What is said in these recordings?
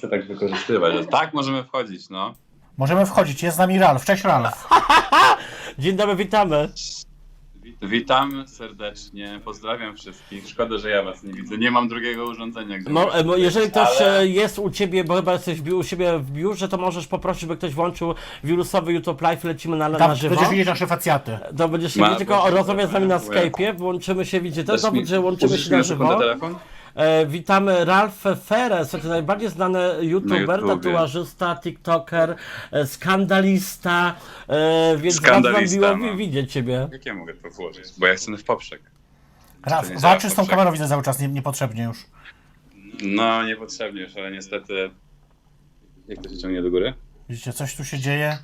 chcę tak wykorzystywać. Tak, możemy wchodzić, no. Możemy wchodzić, jest z nami Ralf. Cześć Ralf. Dzień dobry, witamy. Witam serdecznie, pozdrawiam wszystkich. Szkoda, że ja was nie widzę. Nie mam drugiego urządzenia, gdzie Mo, mogę e, mo, jeżeli ktoś ale- e, jest u ciebie, bo chyba jesteś w biu- u siebie w biurze, to możesz poprosić, by ktoś włączył wirusowy YouTube Live, lecimy na, Tam na żywo. będziesz widzieć nasze facjaty. To będziesz się Ma- widzieć, tylko rozmawiać z nami na. Skype'ie, włączymy się, widzicie, mi- dowód, że łączymy się mi na sekundę żywo. telefon? E, witamy Ralph Ferres, słuchajcie, najbardziej znany youtuber, YouTubie. tatuażysta, tiktoker, e, skandalista, e, więc Skandalista, bardzo nam miło no. wi- widzieć ciebie. Jak ja mogę to włożyć? Bo ja chcę w poprzek. To nie walczysz działa z tą kamerą widzę cały czas, nie, niepotrzebnie już. No, niepotrzebnie już, ale niestety... Jak to się ciągnie do góry? Widzicie, coś tu się dzieje.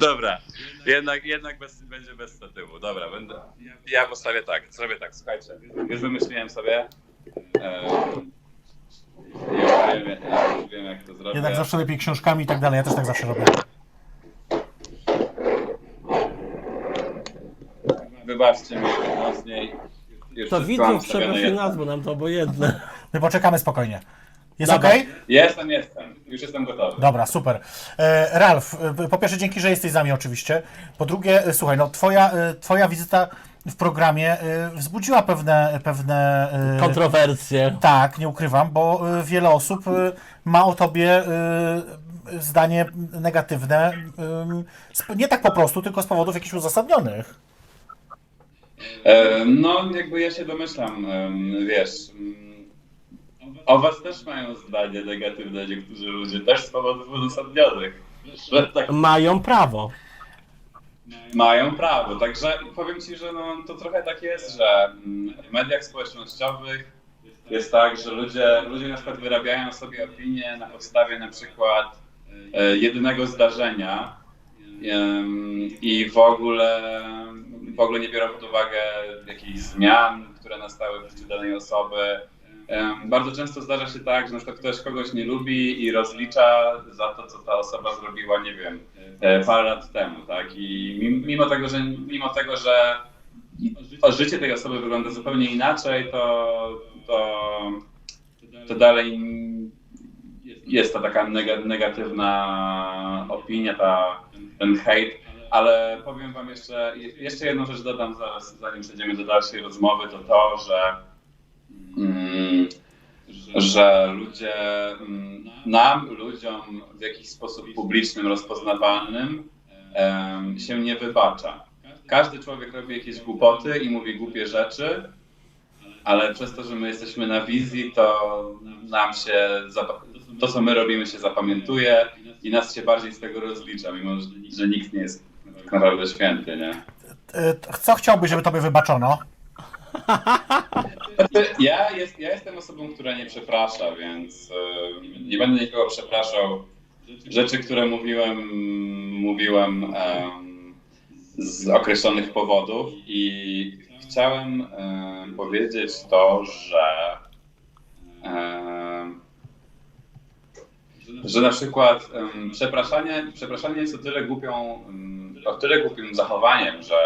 Dobra, jednak, jednak bez, będzie bez statywu. Dobra, będę. Ja postawię tak, zrobię tak, słuchajcie. Już wymyśliłem sobie. E, już, wiem, ja już wiem, jak to zrobię. Jednak zawsze lepiej książkami i tak dalej, ja też tak zawsze robię. Wybaczcie mi mocniej. Już To wszystko mam widzów przeprosi jestem. nas, bo nam to obojętne. My poczekamy spokojnie. Jest Dobra. okej? Jestem, jestem. Już jestem gotowy. Dobra, super. E, Ralf, e, po pierwsze dzięki, że jesteś z nami oczywiście. Po drugie, e, słuchaj, no twoja, e, twoja wizyta w programie e, wzbudziła pewne, pewne e, Kontrowersje. Tak, nie ukrywam, bo wiele osób ma o tobie zdanie negatywne. sp- Nie tak po prostu, tylko z powodów jakichś uzasadnionych. E, no, jakby ja się domyślam, em, wiesz. mm, O was też mają zdanie negatywne niektórzy ludzie, też z powodów uzasadnionych. Że tak Mają prawo. Mają prawo, także powiem Ci, że no, to trochę tak jest, że mm, w mediach społecznościowych jest tak, że ludzie, ludzie na przykład wyrabiają sobie opinie na podstawie na przykład e, jedynego zdarzenia em, i w ogóle, w ogóle nie biorą pod uwagę jakichś zmian, które nastały w życiu danej osoby. Bardzo często zdarza się tak, że na przykład ktoś kogoś nie lubi i rozlicza za to, co ta osoba zrobiła, nie wiem, e, parę lat temu, tak? I mim- mimo tego, że mimo tego, że życie tej osoby wygląda zupełnie inaczej, to, to, to dalej jest ta taka nega- negatywna opinia, ta, ten hejt. Ale powiem wam jeszcze, jeszcze jedną rzecz dodam zaraz, zanim przejdziemy do dalszej rozmowy, to to, że że ludzie, mm, nam, ludziom w jakiś sposób publicznym, rozpoznawalnym się nie wybacza. Każdy człowiek robi jakieś głupoty i mówi głupie rzeczy, ale przez to, że my jesteśmy na wizji, to nam się, to co my robimy się zapamiętuje i nas się bardziej z tego rozlicza, mimo że, nikt nie jest tak naprawdę święty, nie? Y, Co chciałbyś, żeby tobie wybaczono? Znaczy, Ja, jest, ja jestem osobą, która nie przeprasza, więc e, nie będę nikogo przepraszał. Rzeczy, które mówiłem, mówiłem em, z określonych powodów i chciałem em, powiedzieć to, że że na przykład przepraszanie, przepraszanie jest o tyle głupią, o tyle głupim zachowaniem, że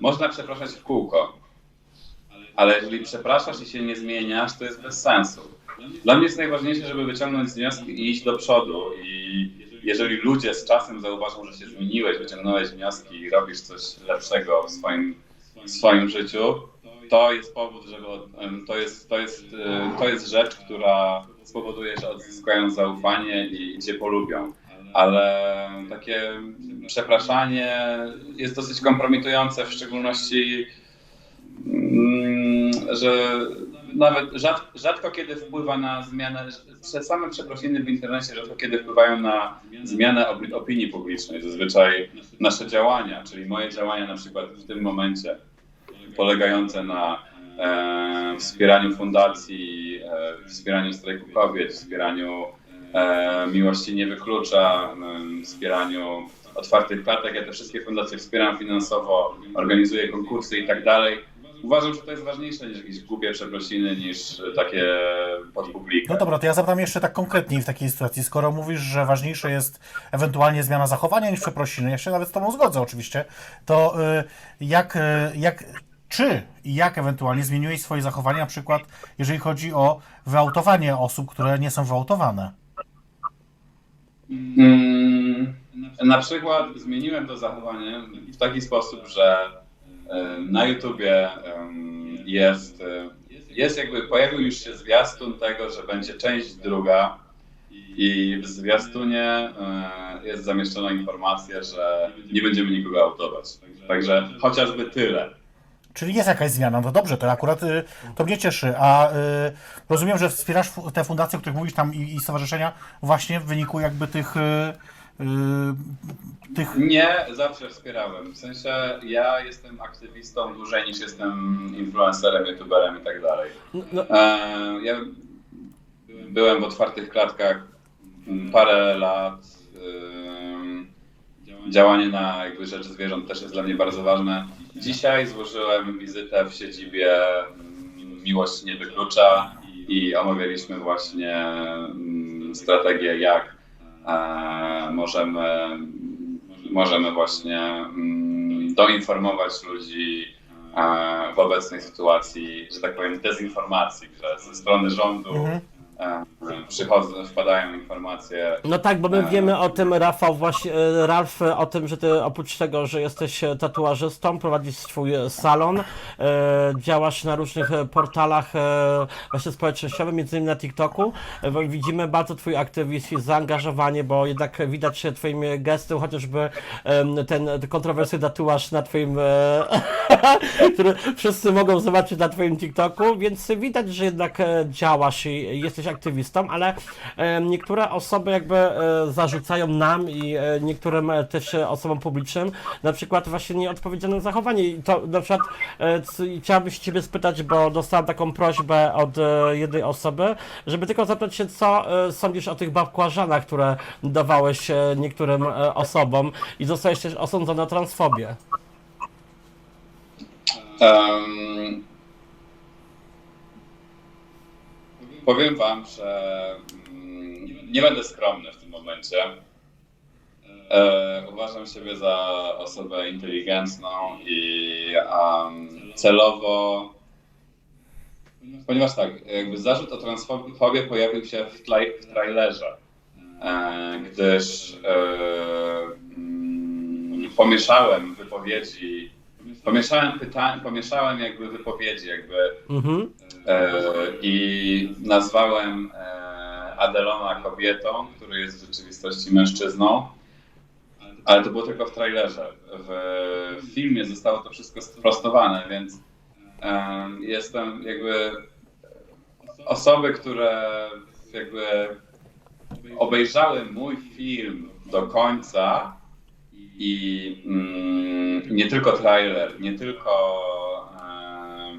można przepraszać w kółko. Ale jeżeli przepraszasz i się nie zmieniasz, to jest bez sensu. Dla mnie jest najważniejsze, żeby wyciągnąć wnioski i iść do przodu. I jeżeli ludzie z czasem zauważą, że się zmieniłeś, wyciągnąłeś wnioski i robisz coś lepszego w swoim, w swoim życiu, to jest powód, żeby to jest, to jest, e, to jest rzecz, która spowoduje, że odzyskają zaufanie i cię polubią. Ale takie przepraszanie jest dosyć kompromitujące, w szczególności że nawet rzad, rzadko kiedy wpływa na zmianę, same przeprosiny w internecie rzadko kiedy wpływają na zmianę opi- opinii publicznej. Zazwyczaj nasze działania, czyli moje działania na przykład w tym momencie polegające na e, wspieraniu fundacji, e, wspieraniu strajku kobiet, wspieraniu e, miłości nie wyklucza, wspieraniu otwartych klatek. Ja te wszystkie fundacje wspieram finansowo, organizuję konkursy i tak dalej. Uważam, że to jest ważniejsze niż jakieś głupie przeprosiny, niż takie pod publikę. No dobra, to ja zapytam jeszcze tak konkretniej w takiej sytuacji. Skoro mówisz, że ważniejsze jest ewentualnie zmiana zachowania niż przeprosiny, ja się nawet z tobą zgodzę oczywiście, to y, jak, y, jak Czy i jak ewentualnie zmieniłeś swoje zachowanie, na przykład jeżeli chodzi o wyautowanie osób, które nie są wyautowane? Mm, na przykład zmieniłem to zachowanie w taki sposób, że na YouTubie jest, e, jest jakby, pojawił już się zwiastun tego, że będzie część druga i w zwiastunie e, jest zamieszczona informacja, że nie będziemy nikogo autować. Także chociażby tyle. Czyli jest jakaś zmiana, no dobrze, to akurat y, to mnie cieszy. A y, rozumiem, że wspierasz te fundacje, o których mówisz tam i, i stowarzyszenia właśnie w wyniku jakby tych, y, tych Nie, zawsze wspierałem. W sensie ja jestem aktywistą dłużej niż jestem influencerem, youtuberem i tak dalej. No, E, Ja byłem w otwartych klatkach parę lat. Ym, Działanie na jakby rzecz zwierząt też jest dla mnie bardzo ważne. Dzisiaj złożyłem wizytę w siedzibie Miłość nie wyklucza i omawialiśmy właśnie mm, strategię, jak e, możemy, możemy właśnie mm, doinformować ludzi e, w obecnej sytuacji, że tak powiem, dezinformacji, że ze strony rządu Mhm. Przychodzą, wpadają informacje. No tak, bo my wiemy o tym, Rafał, właśnie, e, Ralf, e, o tym, że ty oprócz tego, że jesteś e, tatuażystą, prowadzisz swój salon, działasz na różnych portalach właśnie społecznościowych, między innymi na TikToku. Widzimy bardzo twój aktywizm i zaangażowanie, bo jednak widać twoim gestem chociażby ten, kontrowersyjny tatuaż na twoim, który wszyscy mogą zobaczyć na twoim TikToku, więc widać, że jednak działasz i jesteś aktywistą, ale e, niektóre osoby jakby e, zarzucają nam i e, niektórym też osobom publicznym na przykład właśnie nieodpowiedzialne zachowanie i to na przykład chciałabym się ciebie spytać, bo dostałem taką prośbę od jednej osoby, żeby tylko zapytać się, co sądzisz o tych babkłażanach, które dawałeś niektórym osobom i zostałeś też osądzony o transfobię. Em, powiem wam, że mm, nie będę skromny w tym momencie. E, uważam siebie za osobę inteligentną i celowo. Ponieważ tak, jakby zarzut o transfobię pojawił się w, tlaj, w trailerze, e, gdyż e, mm, pomieszałem wypowiedzi Pomieszałem pytania, pomieszałem jakby wypowiedzi, jakby Mhm. e, i nazwałem e, Adelona kobietą, który jest w rzeczywistości mężczyzną, ale to było tylko w trailerze. W filmie zostało to wszystko sprostowane, więc e, jestem jakby osoby, które jakby obejrzały mój film do końca i mm, nie tylko trailer, nie tylko e,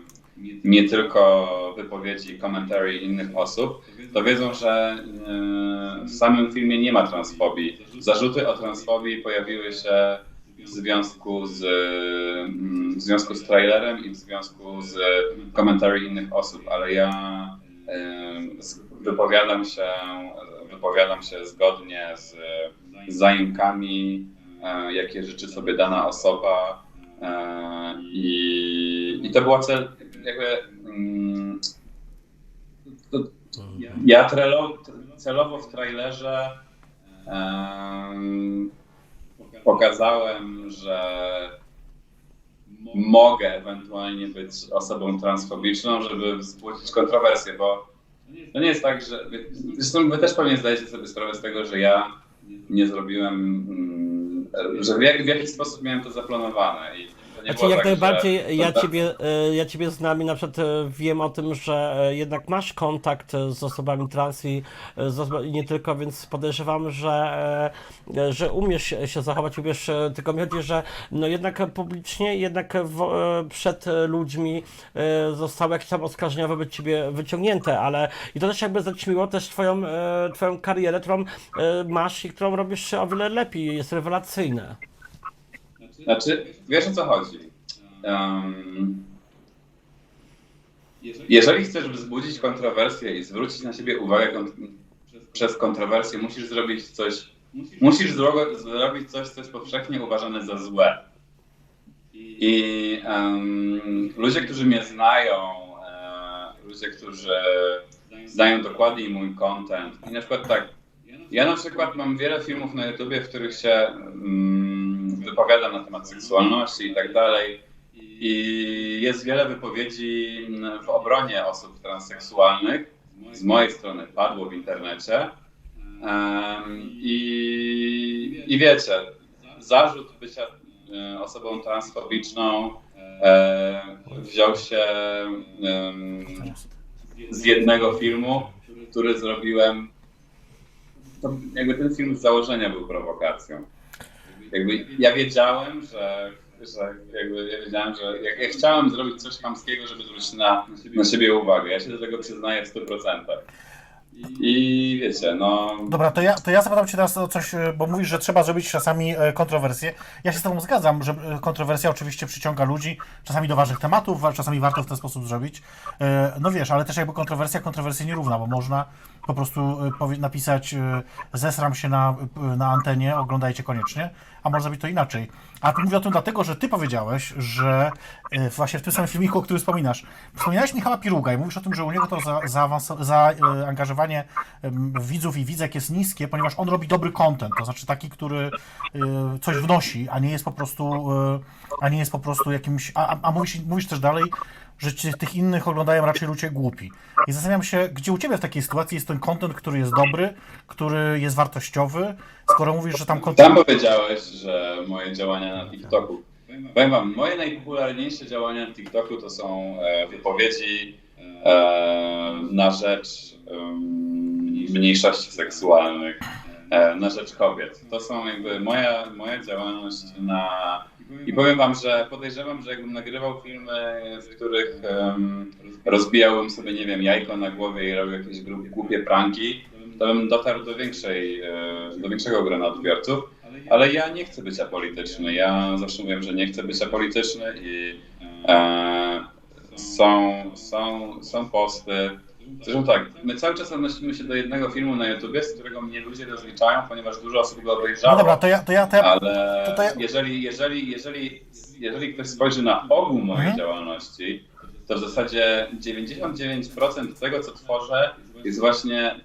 nie tylko wypowiedzi, commentary innych osób, to wiedzą, że e, w samym filmie nie ma transfobii. Zarzuty o transfobii pojawiły się w związku z, mm, w związku z trailerem i w związku z commentary innych osób, ale ja e, wypowiadam się, wypowiadam się zgodnie z zajękami, e, jakie życzy sobie dana osoba. e, I, i to było cel, jakby. mm, To, ja trelo, celowo w trailerze em, pokazałem, że mogę ewentualnie być osobą transfobiczną, żeby wzbudzić kontrowersję, bo to nie jest tak, że. Zresztą wy też pewnie zdajecie sobie sprawę z tego, że ja nie zrobiłem. W, jak, w jakiś sposób miałem to zaplanowane. I nie Znaczy jak tak, najbardziej że, ja ciebie, e, ja ciebie znam i na przykład e, wiem o tym, że e, jednak masz kontakt z osobami trans i, nie tylko, więc podejrzewam, że, że umiesz się zachować, umiesz, tylko mi chodzi, że no jednak publicznie, jednak w, przed ludźmi zostały jakieś tam oskarżenia wobec ciebie wyciągnięte, ale i to też jakby zaćmiło też twoją, twoją karierę, którą masz i którą robisz o wiele lepiej, jest rewelacyjne. Znaczy, wiesz o co chodzi. Um, jeżeli chcesz wzbudzić kontrowersję i zwrócić na siebie uwagę kon- przez kontrowersję, musisz zrobić coś, musisz zro- zrobić coś, co jest powszechnie uważane za złe. I em, ludzie, którzy mnie znają, e, ludzie, którzy znają dokładniej mój content. I na przykład tak, ja na przykład mam wiele filmów na YouTubie, w których się mm, wypowiadam na temat seksualności i tak dalej. I jest wiele wypowiedzi mm, w obronie osób transseksualnych. Z mojej strony padło w internecie. I, I wiecie, zarzut bycia e, osobą transfobiczną e, wziął się z jednego filmu, który zrobiłem. To jakby ten film z założenia był prowokacją. Jakby ja wiedziałem, że, że jakby ja wiedziałem, że jak ja chciałem zrobić coś chamskiego, żeby zwrócić na, na siebie uwagę. Ja się do tego przyznaję w 100%. I wiecie, no. Dobra, to ja, to ja zapytam Cię teraz o coś, e, bo mówisz, że trzeba zrobić czasami e, kontrowersje. Ja się z Tobą zgadzam, że e, kontrowersja oczywiście przyciąga ludzi, czasami do ważnych tematów, czasami warto w ten sposób zrobić. No wiesz, ale też jakby kontrowersja kontrowersji nie równa, bo można po prostu powie- napisać e, zesram się na, e, na antenie, oglądajcie koniecznie, a można zrobić to inaczej. A tu mówię o tym dlatego, że Ty powiedziałeś, że właśnie w tym samym filmiku, o którym wspominasz, wspominałeś Michała Piruga i mówisz o tym, że u niego to za, zaangażowanie em, widzów i widzek jest niskie, ponieważ on robi dobry content, to znaczy taki, który coś wnosi, a nie jest po prostu, a nie jest po prostu jakimś, a- a mówisz, mówisz też dalej, że ci, tych innych oglądają raczej ludzie głupi. I zastanawiam się, gdzie u Ciebie w takiej sytuacji jest ten content, który jest dobry, który jest wartościowy, skoro mówisz, że tam Sam content... powiedziałeś, że moje działania na TikToku. Powiem wam, moje najpopularniejsze działania na TikToku to są e, wypowiedzi e, na rzecz mniejszości seksualnych, e, na rzecz kobiet. To są jakby moja, moja działalność na. I powiem wam, że podejrzewam, że jakbym nagrywał filmy, w których em, rozbijałbym sobie, nie wiem, jajko na głowie i robił jakieś głupie pranki, to bym dotarł do większej, do większego grona odbiorców. Ale ja nie chcę być apolityczny. Ja zawsze mówiłem, że nie chcę być apolityczny i e, są, są, są posty. Zresztą tak, my cały czas odnosimy się do jednego filmu na YouTubie, z którego mnie ludzie rozliczają, ponieważ dużo osób go obejrzało. No dobra, to ja, to ja, to ja Ale to- to ja- jeżeli, jeżeli, jeżeli, jeżeli ktoś spojrzy na ogół mojej Mhm. działalności, to w zasadzie 99% tego, co tworzę, jest właśnie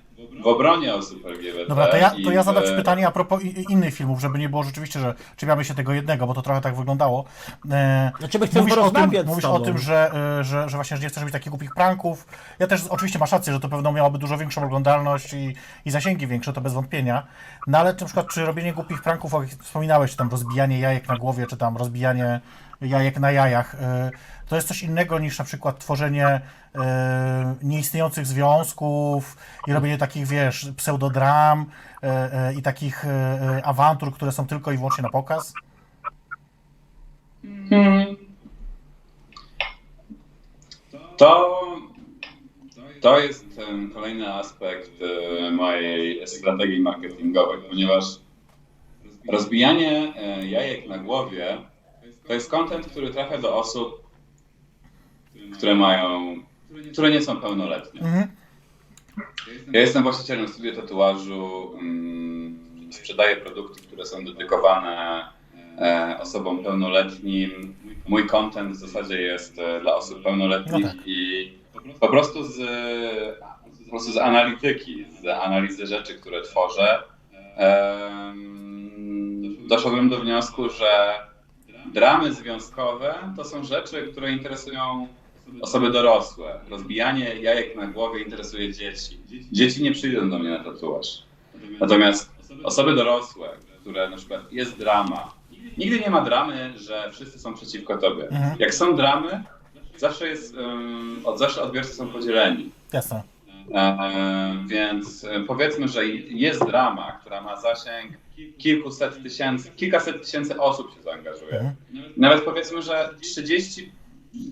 w obronie osób LGBT. Dobra, to ja, to ja zadam Ci pytanie a propos i- i innych filmów, żeby nie było rzeczywiście, że czepiamy się tego jednego, bo to trochę tak wyglądało. E, Znaczy, my chcemy o tym, porozmawiać z mówisz o tobą. tym że, e, że, że właśnie że nie chcesz robić takich głupich pranków. Ja też oczywiście masz rację, że to pewno miałoby dużo większą oglądalność i, i zasięgi większe, to bez wątpienia. No ale na przykład czy robienie głupich pranków, o jakich wspominałeś, czy tam rozbijanie jajek na głowie, czy tam rozbijanie jajek na jajach, e, to jest coś innego niż na przykład tworzenie e, nieistniejących związków i robienie takich, wiesz, pseudodram e, i takich awantur, które są tylko i wyłącznie na pokaz. To, to jest kolejny aspekt mojej strategii marketingowej, ponieważ rozbijanie jajek na głowie to jest content, który trafia do osób, które mają, które nie są pełnoletnie. Mhm. Ja jestem właścicielem studia tatuażu, mm, sprzedaję produkty, które są dedykowane e, osobom pełnoletnim. Mój content w zasadzie jest e, dla osób pełnoletnich No tak. i po prostu z, po prostu z analityki, z analizy rzeczy, które tworzę, em, doszedłem do wniosku, że dramy związkowe to są rzeczy, które interesują osoby dorosłe. Rozbijanie jajek na głowie interesuje dzieci. Dzieci nie przyjdą do mnie na tatuaż. Natomiast osoby dorosłe, które na przykład jest drama, nigdy nie ma dramy, że wszyscy są przeciwko tobie. Mhm. Jak są dramy, zawsze jest, um, od zawsze odbiorcy są podzieleni. Jasne. E, więc e, powiedzmy, że jest drama, która ma zasięg kilkuset tysięcy, kilkaset tysięcy osób się zaangażuje. Mhm. Nawet powiedzmy, że 30,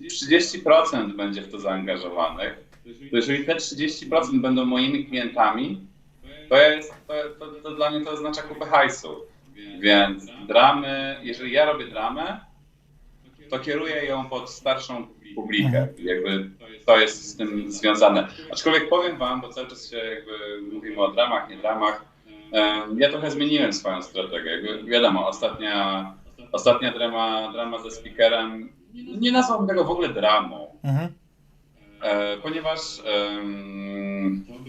30% będzie w to zaangażowanych. To jeżeli te 30% będą moimi klientami, to, jest, to, to, to dla mnie to oznacza kupę hajsu. Więc dramy, jeżeli ja robię dramę, to kieruję ją pod starszą publikę. Jakby to jest z tym związane. Aczkolwiek powiem wam, bo cały czas się jakby mówimy o dramach, nie dramach, ja trochę zmieniłem swoją strategię. Jakby wiadomo, ostatnia, ostatnia drama, drama ze speakerem, nie nazwałbym tego w ogóle dramą. Mhm. E, ponieważ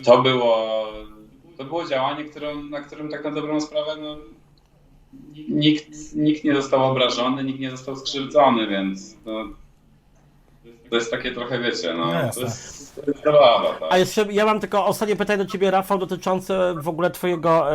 to było to było działanie, którym, na którym tak na dobrą sprawę no, nikt, nikt nie został obrażony, nikt nie został skrzywdzony, więc no, with to jest takie trochę, wiecie, no, No jasne. to jest, to jest zabawa, tak? A jeszcze ja mam tylko ostatnie pytanie do ciebie, Rafał, dotyczące w ogóle twojego,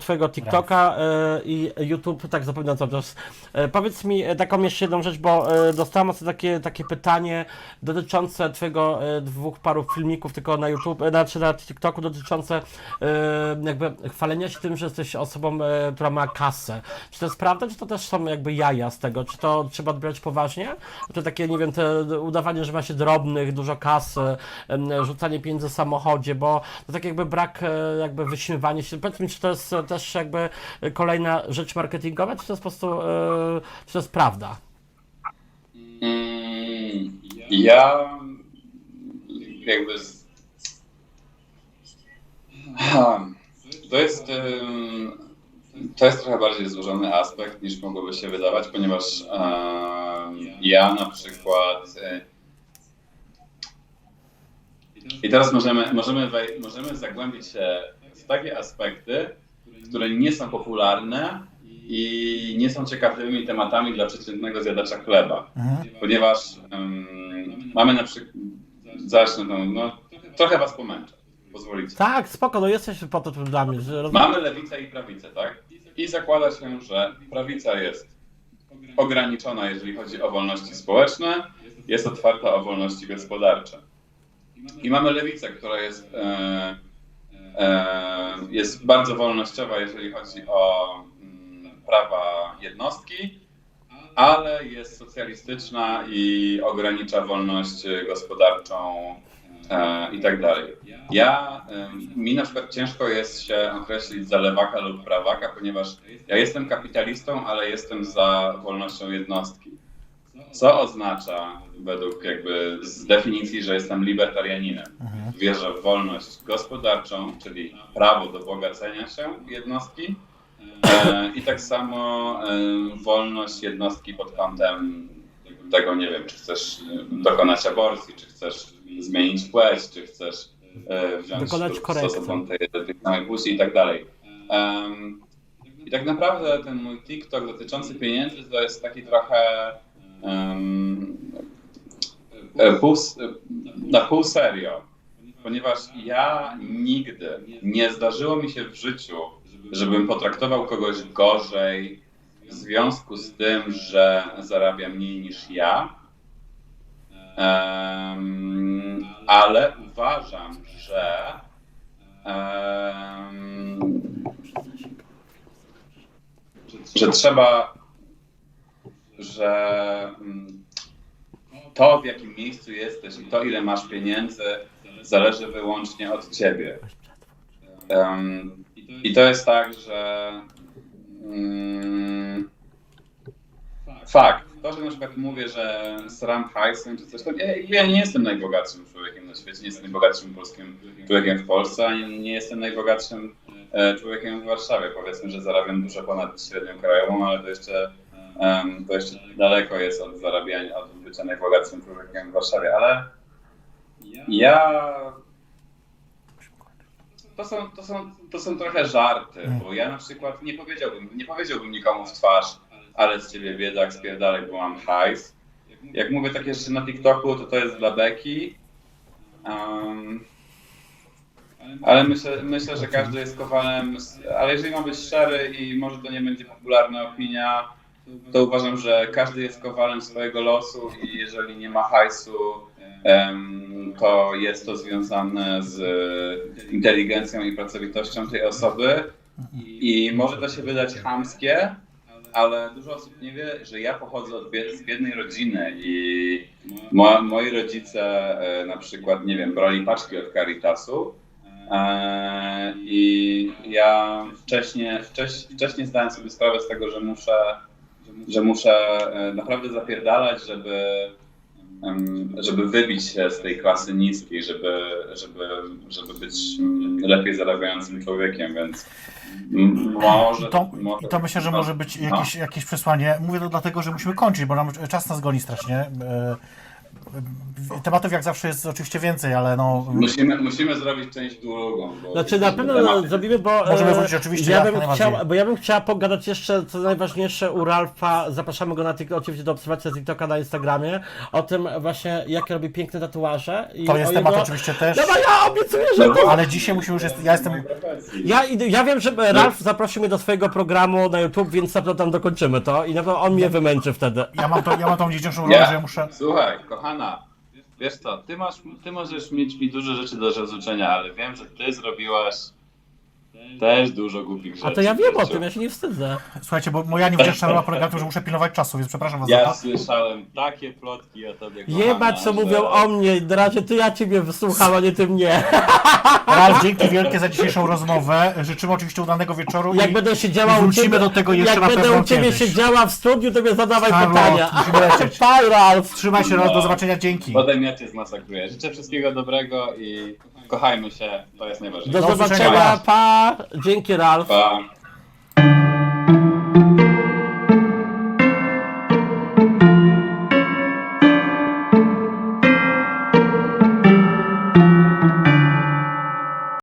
twojego TikToka e, i YouTube, tak zapewne to też. E, powiedz mi e, taką jeszcze jedną rzecz, bo e, dostałem ostatnio takie, takie pytanie dotyczące twojego e, dwóch paru filmików tylko na YouTube, e, znaczy na TikToku dotyczące e, jakby chwalenia się tym, że jesteś osobą, e, która ma kasę. Czy to jest prawda, czy to też są jakby jaja z tego? Czy to trzeba odbierać poważnie? To takie, nie wiem, te udawanie, że ma się drobnych, dużo kasy, rzucanie pieniędzy w samochodzie, bo to tak jakby brak e, jakby wyśmiewania się. Powiedz mi, czy to jest też jakby kolejna rzecz marketingowa, czy to jest po prostu, e, czy to jest prawda? Mm, ja jakby. Ha, to jest to jest trochę bardziej złożony aspekt niż mogłoby się wydawać, ponieważ ja na przykład e, i teraz możemy, możemy, możemy zagłębić się w takie aspekty, które nie są popularne i nie są ciekawymi tematami dla przeciętnego zjadacza chleba Mhm. ponieważ em, mamy na przykład, zacznę tą, no, trochę was pomęczę, pozwolicie. Tak, spoko, no jesteś po to dla mnie, że roz... Mamy lewicę i prawicę, tak? I zakłada się, że prawica jest ograniczona, jeżeli chodzi o wolności społeczne, jest otwarta o wolności gospodarcze. I mamy lewicę, która jest, e, e, jest bardzo wolnościowa, jeżeli chodzi o mm, prawa jednostki, ale jest socjalistyczna i ogranicza wolność gospodarczą e, i tak dalej. Ja, mi na przykład ciężko jest się określić za lewaka lub prawaka, ponieważ ja jestem kapitalistą, ale jestem za wolnością jednostki. Co oznacza według jakby z definicji, że jestem libertarianinem. Wierzę w wolność gospodarczą, czyli prawo do bogacenia się jednostki, E, I tak samo e, wolność jednostki pod kątem tego, nie wiem, czy chcesz e, dokonać aborcji, czy chcesz zmienić płeć, czy chcesz e, wziąć Dokonać z tej, tej samej płci i tak dalej. I tak naprawdę ten mój TikTok dotyczący pieniędzy to jest taki trochę pół, s- na pół serio, ponieważ ja nigdy nie zdarzyło mi się w życiu, żebym potraktował kogoś gorzej w związku z tym, że zarabia mniej niż ja. Em, ale uważam, że em, że trzeba, że mm, to w jakim miejscu jesteś i to ile masz pieniędzy zależy wyłącznie od ciebie. Em, I to jest tak, że mm, fakt, to, że na przykład mówię, że sram hajsem czy coś, to ja, ja nie jestem najbogatszym człowiekiem na świecie, nie jestem najbogatszym polskim człowiekiem w Polsce, ani nie jestem najbogatszym e, człowiekiem w Warszawie. Powiedzmy, że zarabiam dużo ponad średnią krajową, ale to jeszcze, to jeszcze daleko jest od zarabiania, od bycia najbogatszym człowiekiem w Warszawie, ale ja to są, to są, to są trochę żarty, bo ja na przykład nie powiedziałbym, nie powiedziałbym nikomu w twarz, ale z ciebie biedak, spierdalaj, bo mam hajs. Jak mówię takie rzeczy na TikToku, to to jest dla beki. Um, ale myślę, myślę, że każdy jest kowalem, ale jeżeli mam być szczery i może to nie będzie popularna opinia, to uważam, że każdy jest kowalem swojego losu i jeżeli nie ma hajsu, to jest to związane z inteligencją i pracowitością tej osoby. I może to się wydać chamskie, ale dużo osób nie wie, że ja pochodzę od z biednej rodziny i mo- moi rodzice e, na przykład, nie wiem, brali paczki od Caritasu e, i ja wcześniej, wcześ, wcześniej zdałem sobie sprawę z tego, że muszę, że muszę e, naprawdę zapierdalać, żeby żeby wybić się z tej klasy niskiej, żeby, żeby, żeby być lepiej zarabiającym człowiekiem, więc może... I to, może to myślę, że może być no. jakieś, jakieś przesłanie. Mówię to dlatego, że musimy kończyć, bo nam czas nas goni strasznie. E, Tematów jak zawsze jest oczywiście więcej, ale no. Musimy, musimy zrobić część drugą. Bo Znaczy na pewno tematy- zrobimy, bo Możemy e, wrócić oczywiście ja jak bym najbardziej. chciał, bo ja bym chciała pogadać jeszcze, co najważniejsze u Ralfa, zapraszamy go na tik- oczywiście do obserwacji z TikToka na Instagramie, o tym właśnie jak robi piękne tatuaże. I To jest o temat jego... oczywiście też. No bo ja obiecuję, że to... Ale dzisiaj musimy już. Jest, ja jestem. Ja, idę- ja wiem, że Ralf zaprosił mnie do swojego programu na YouTube, więc na pewno tam dokończymy to i na pewno on mnie wymęczy wtedy. Ja mam, to, ja mam tą dziedziczą rolę, że ja muszę. Słuchaj, kochana, wiesz co, ty, masz, ty możesz mieć mi dużo rzeczy do rozliczenia, ale wiem, że ty zrobiłaś też dużo głupich rzeczy. A to ja wiem o tym, ja się nie wstydzę. Słuchajcie, bo moja niewdzięczna rola polega na tym, że muszę pilnować czasu, więc przepraszam was za Ja to. słyszałem takie plotki o tobie, kochana, Jebać co że- mówią o mnie, na razie ty ja ciebie wysłucham, a nie ty mnie. Ralf, dzięki wielkie za dzisiejszą rozmowę. Życzymy oczywiście udanego wieczoru. Jak i będę siedziała u wrócimy ciebie, do tego jeszcze jak na będę pewno u ciebie kiedyś. siedziała w studiu, to mnie zadawaj Charlotte, pytania. musimy lecieć. Ralf. Trzymaj się, Ralf, do zobaczenia, dzięki. Potem ja cię zmasakruję. Życzę wszystkiego dobrego i kochajmy się, to jest najważniejsze. Do zobaczenia, pa. Dzięki, Ralf. Pa.